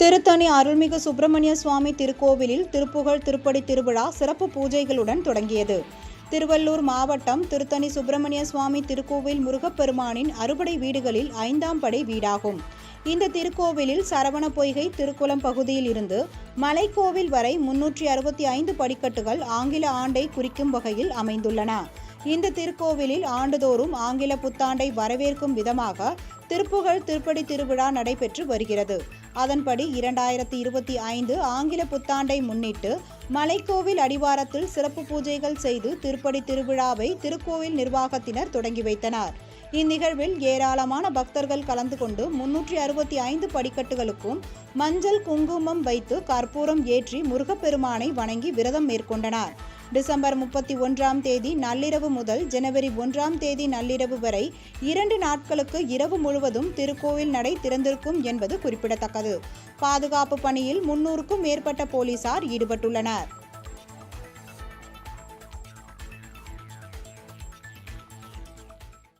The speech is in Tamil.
திருத்தணி அருள்மிகு சுப்பிரமணிய சுவாமி திருக்கோவிலில் திருப்புகழ் திருப்படி திருவிழா சிறப்பு பூஜைகளுடன் தொடங்கியது. திருவள்ளூர் மாவட்டம் திருத்தணி சுப்பிரமணிய சுவாமி திருக்கோவில் முருகப்பெருமானின் அறுபடை வீடுகளில் ஐந்தாம் படை வீடாகும். இந்த திருக்கோவிலில் சரவண பொய்கை திருக்குளம் பகுதியில் இருந்து மலைக்கோவில் வரை முன்னூற்றி அறுபத்தி ஐந்து படிக்கட்டுகள் ஆங்கில ஆண்டை குறிக்கும் வகையில் அமைந்துள்ளன. இந்த திருக்கோவிலில் ஆண்டுதோறும் ஆங்கில புத்தாண்டை வரவேற்கும் விதமாக திருப்புகழ் திருப்படி திருவிழா நடைபெற்று வருகிறது. அதன்படி இரண்டாயிரத்தி இருபத்தி ஐந்து ஆங்கில புத்தாண்டை முன்னிட்டு மலைக்கோவில் அடிவாரத்தில் சிறப்பு பூஜைகள் செய்து திருப்படி திருவிழாவை திருக்கோவில் நிர்வாகத்தினர் தொடங்கி வைத்தனர். இந்நிகழ்வில் ஏராளமான பக்தர்கள் கலந்து கொண்டு முன்னூற்றி அறுபத்தி ஐந்து படிக்கட்டுகளுக்கும் மஞ்சள் குங்குமம் வைத்து கற்பூரம் ஏற்றி முருகப்பெருமானை வணங்கி விரதம் மேற்கொண்டனர். டிசம்பர் முப்பத்தி ஒன்றாம் தேதி நள்ளிரவு முதல் ஜனவரி ஒன்றாம் தேதி நள்ளிரவு வரை இரண்டு நாட்களுக்கு இரவு முழுவதும் திருக்கோவில் நடை திறந்திருக்கும் என்பது குறிப்பிடத்தக்கது. பாதுகாப்பு பணியில் முன்னூறுக்கும் மேற்பட்ட போலீசார் ஈடுபட்டுள்ளனர்.